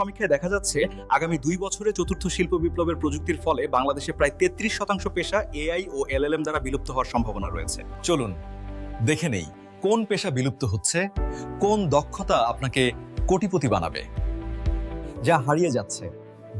সমীক্ষায় দেখা যাচ্ছে, আগামী দুই বছরে চতুর্থ শিল্প বিপ্লবের প্রযুক্তির ফলে বাংলাদেশে প্রায় তেত্রিশ শতাংশ পেশা এআই ও এলএলএম দ্বারা বিলুপ্ত হওয়ার সম্ভাবনা রয়েছে। চলুন, দেখে নেই কোন পেশা বিলুপ্ত হচ্ছে, কোন দক্ষতা আপনাকে কোটিপতি বানাবে। যা হারিয়ে যাচ্ছে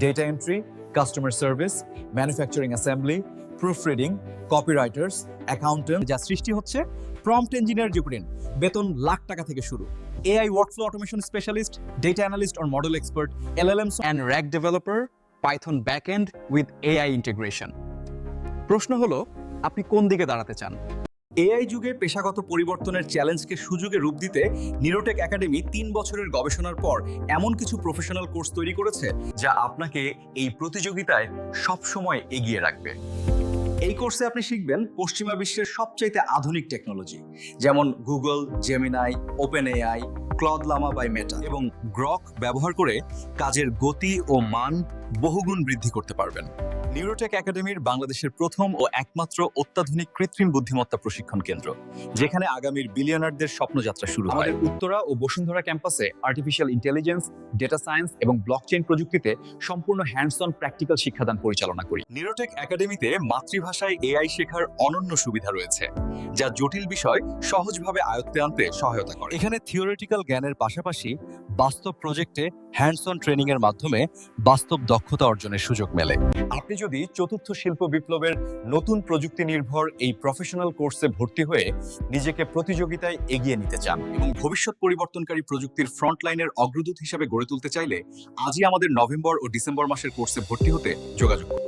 data entry customer service manufacturing assembly proofreading copywriters accountant যা সৃষ্টি হচ্ছে প্রম্পট ইঞ্জিনিয়ার জুকুরিন বেতন লাখ টাকা থেকে শুরু। AI workflow automation specialist data analyst or model expert LLM and rack developer, Python backend with AI integration. প্রশ্ন হলো আপনি কোন দিকে দাঁড়াতে চান এআই যুগে পেশাগত পরিবর্তনের চ্যালেঞ্জকে সুযোগে রূপ দিতে নিরোটেক একাডেমি তিন বছরের গবেষণার পর এমন কিছু প্রফেশনাল কোর্স তৈরি করেছে যা আপনাকে এই প্রতিযোগিতায় সবসময় এগিয়ে রাখবে এই কোর্সে আপনি শিখবেন পশ্চিমা বিশ্বের সবচাইতে আধুনিক টেকনোলজি যেমন Google Gemini OpenAI Claude Llama by Meta এবং গ্রক ব্যবহার করে কাজের গতি ও মান বহুগুণ বৃদ্ধি করতে পারবেন। নিউরোটেক একাডেমির বাংলাদেশের প্রথম ও একমাত্র অত্যাধুনিক কৃত্রিম বুদ্ধিমত্তা প্রশিক্ষণ কেন্দ্র যেখানে আগামীর বিলিয়নারদের স্বপ্নযাত্রা শুরু হয়। উত্তরা ও বসুন্ধরা ক্যাম্পাসে আর্টিফিশিয়াল ইন্টেলিজেন্স ডেটা সায়েন্স এবং ব্লকচেইন প্রযুক্তিতে সম্পূর্ণ হ্যান্ডস অন প্র্যাকটিক্যাল শিক্ষাদান পরিচালনা করি। নিউরোটেক একাডেমিতে মাতৃভাষায় এআই শেখার অনন্য সুবিধা রয়েছে যা জটিল বিষয় সহজভাবে আয়ত্তে আনতে সহায়তা করে। এখানে থিওরিটিক্যাল জ্ঞানের পাশাপাশি বাস্তব প্রজেক্টে হ্যান্ডস অন ট্রেনিং এর মাধ্যমে বাস্তব দক্ষতা অর্জনের সুযোগ মেলে। আপনি যদি চতুর্থ শিল্প বিপ্লবের নতুন প্রযুক্তি নির্ভর এই প্রফেশনাল কোর্সে ভর্তি হয়ে নিজেকে প্রতিযোগিতায় এগিয়ে নিতে চান এবং ভবিষ্যৎ পরিবর্তনকারী প্রযুক্তির ফ্রন্ট লাইনের অগ্রদূত হিসেবে গড়ে তুলতে চাইলে, আজই আমাদের নভেম্বর ও ডিসেম্বর মাসের কোর্সে ভর্তি হতে যোগাযোগ করুন।